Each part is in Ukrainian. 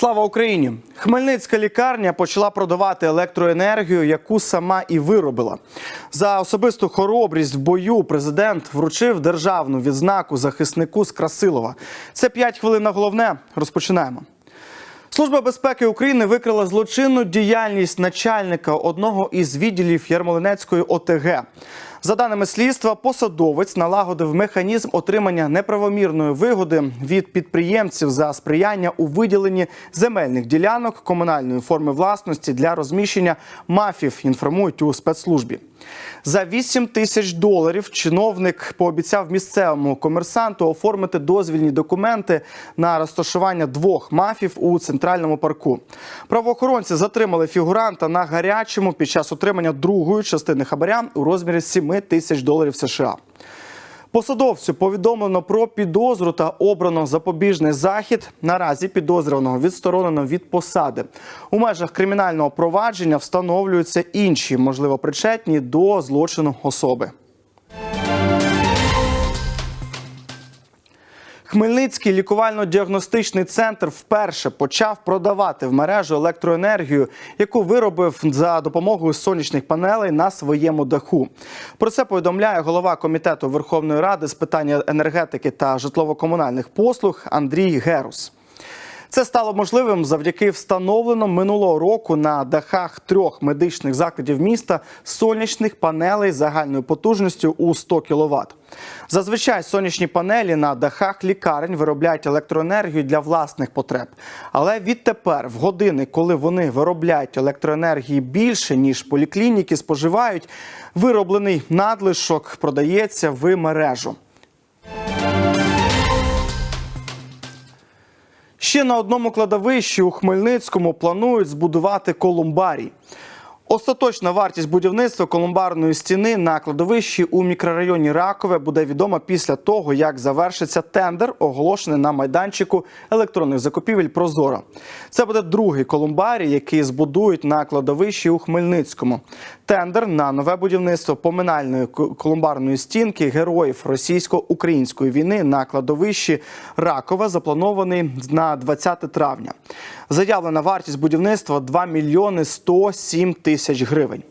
Слава Україні! Хмельницька лікарня почала продавати електроенергію, яку сама і виробила. За особисту хоробрість в бою президент вручив державну відзнаку захиснику з Красилова. Це 5 хвилин на головне. Розпочинаємо. Служба безпеки України викрила злочинну діяльність начальника одного із відділів Ярмолинецької ОТГ. За даними слідства, посадовець налагодив механізм отримання неправомірної вигоди від підприємців за сприяння у виділенні земельних ділянок комунальної форми власності для розміщення мафів. Інформують у спецслужбі. За 8 тисяч доларів чиновник пообіцяв місцевому комерсанту оформити дозвільні документи на розташування двох мафів у центральному парку. Правоохоронці затримали фігуранта на гарячому під час отримання другої частини хабаря у розмірі 7 тисяч доларів США. Посадовцю повідомлено про підозру та обрано запобіжний захід. Наразі підозрюваного відсторонено від посади. У межах кримінального провадження встановлюються інші, можливо, причетні до злочину особи. Хмельницький лікувально-діагностичний центр вперше почав продавати в мережу електроенергію, яку виробив за допомогою сонячних панелей на своєму даху. Про це повідомляє голова комітету Верховної Ради з питання енергетики та житлово-комунальних послуг Андрій Герус. Це стало можливим завдяки встановлено минулого року на дахах трьох медичних закладів міста сонячних панелей загальною потужністю у 100 кВт. Зазвичай сонячні панелі на дахах лікарень виробляють електроенергію для власних потреб. Але відтепер, в години, коли вони виробляють електроенергії більше ніж поліклініки споживають, вироблений надлишок продається в мережу. Ще на одному кладовищі у Хмельницькому планують збудувати колумбарій. Остаточна вартість будівництва колумбарної стіни на кладовищі у мікрорайоні Ракове буде відома після того, як завершиться тендер, оголошений на майданчику електронних закупівель Прозоро. Це буде другий колумбарій, який збудують на кладовищі у Хмельницькому. Тендер на нове будівництво поминальної колумбарної стінки героїв російсько-української війни на кладовищі Ракове запланований на 20 травня. Заявлена вартість будівництва 2 мільйони 107 тисяч гривень.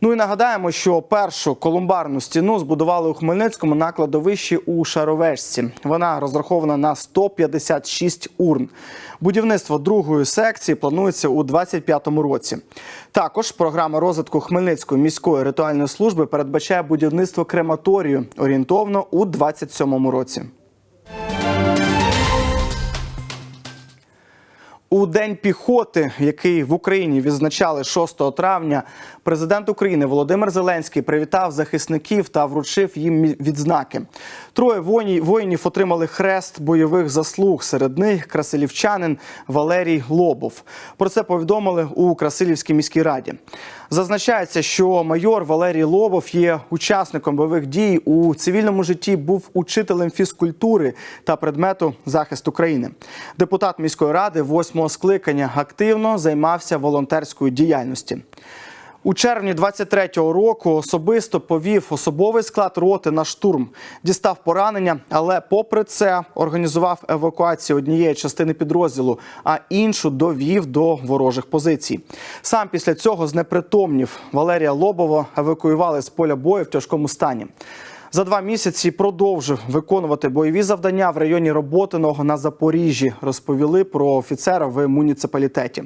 Ну і нагадаємо, що першу колумбарну стіну збудували у Хмельницькому на кладовищі у Шаровешці. Вона розрахована на 156 урн. Будівництво другої секції планується у 2025 році. Також програма розвитку Хмельницької міської ритуальної служби передбачає будівництво крематорію орієнтовно у 2027 році. У день піхоти, який в Україні відзначали 6 травня, президент України Володимир Зеленський привітав захисників та вручив їм відзнаки. Троє воїнів отримали хрест бойових заслуг. Серед них красилівчанин Валерій Лобов. Про це повідомили у Красилівській міській раді. Зазначається, що майор Валерій Лобов є учасником бойових дій у цивільному житті. Був учителем фізкультури та предмету захисту країни. Депутат міської ради, восьмого скликання, активно займався волонтерською діяльністю. У червні 23-го року особисто повів особовий склад роти на штурм, дістав поранення, але, попри це, організував евакуацію однієї частини підрозділу, а іншу довів до ворожих позицій. Сам після цього знепритомнів Валерія Лобова евакуювали з поля бою в тяжкому стані. За два місяці продовжив виконувати бойові завдання в районі Роботиного на Запоріжжі. Розповіли про офіцера в муніципалітеті.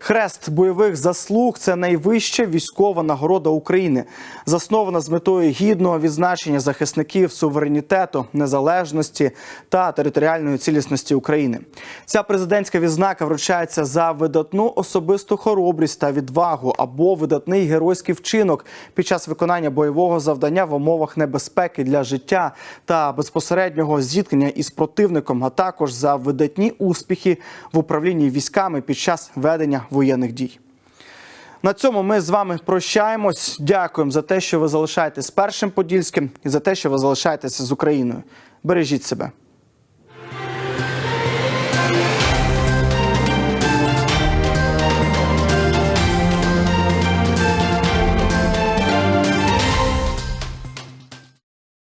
Хрест бойових заслуг це найвища військова нагорода України, заснована з метою гідного відзначення захисників суверенітету, незалежності та територіальної цілісності України. Ця президентська відзнака вручається за видатну особисту хоробрість та відвагу або видатний геройський вчинок під час виконання бойового завдання в умовах небезпеки для життя та безпосереднього зіткнення із противником, а також за видатні успіхи в управлінні військами під час ведення воєнних дій. На цьому ми з вами прощаємось. Дякуємо за те, що ви залишаєтесь першим подільським і за те, що ви залишаєтеся з Україною. Бережіть себе.